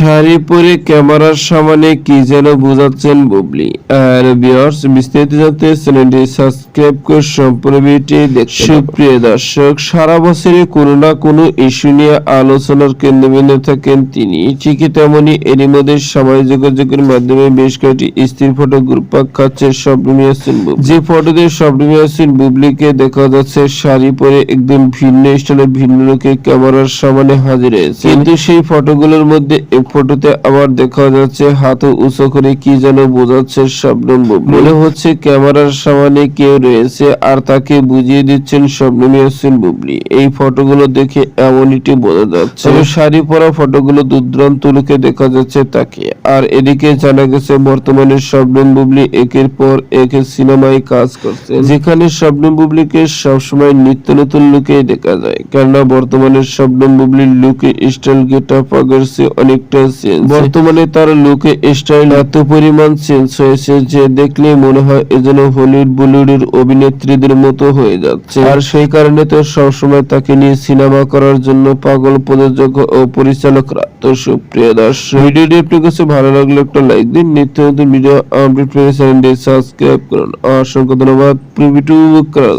শাড়ি পরে ক্যামেরার সামনে কি যেন বোঝাচ্ছেন বুবলি। আর বিয়ার্স বিস্তারিত জানতে চ্যানেলটি সাবস্ক্রাইব করে সম্পূর্ণ ভিডিওটি দেখতে সুপ্রিয় দর্শক, সারা বছরে কোনো না কোনো ইস্যু নিয়ে আলোচনার কেন্দ্রবিন্দু থাকেন তিনি। ঠিকই তেমনি এরই মধ্যে সামাজিক যোগাযোগের মাধ্যমে বেশ কয়েকটি স্ত্রীর ফটো গ্রুপাক খাচ্ছে শবনমী হাসিন। যে ফটোতে শবনমী হাসিন বুবলিকে দেখা যাচ্ছে, শাড়ি পরে একদম ভিন্ন স্টাইলে ভিন্ন লোকে ক্যামেরার সামনে হাজির হয়েছে। কিন্তু সেই ফটোগুলোর মধ্যে ফটোতে আবার দেখা যাচ্ছে হাত উঁচু করে কি যেন বোঝাচ্ছে শবনম মনে হচ্ছে ক্যামেরার সামনে কেউ রয়েছে আর তাকে বুঝিয়ে দিচ্ছেন শবনম ইয়াসিন বুবলি। এই ফটোগুলো দেখে এমনইটি বোঝা যাচ্ছে। শাড়ি পরা ফটোগুলো দুর্দান্ত লুকে দেখা যাচ্ছে তাকে। আর এদিকে জানা গেছে, বর্তমানে শবনম বুবলি একের পর এক সিনেমায় কাজ করছে। যেখানে শবনম বুবলিকে সবসময় নিত্য নতুন লুকে দেখা যায়। কেননা বর্তমানে শবনম বুবলির লুকে স্টাইল গেট আপ চেয়ে অনেকটা চেঞ্জ বর্তমানে তার লুকে স্টাইল এত পরিমাণ চেঞ্জ হয়েছে যে দেখলে মনে হয় এজন্য হলিউড বলিউডের অভিনেত্রীদের মতো হয়ে যাচ্ছে। আর সেই কারণে তো সবসময় তাকে নিয়ে সিনেমা করার জন্য পাগল প্রযোজক ও পরিচালকরা তো সুপ্রিয় দর্শক ভিডিওটি আপনার কাছে ভালো লাগলে একটা লাইক দিন। নিত্য নতুন ভিডিও আপডেট পেয়ে চ্যানেলটি সাবস্ক্রাইব করুন। অসংখ্য ধন্যবাদ। ভিডিও করা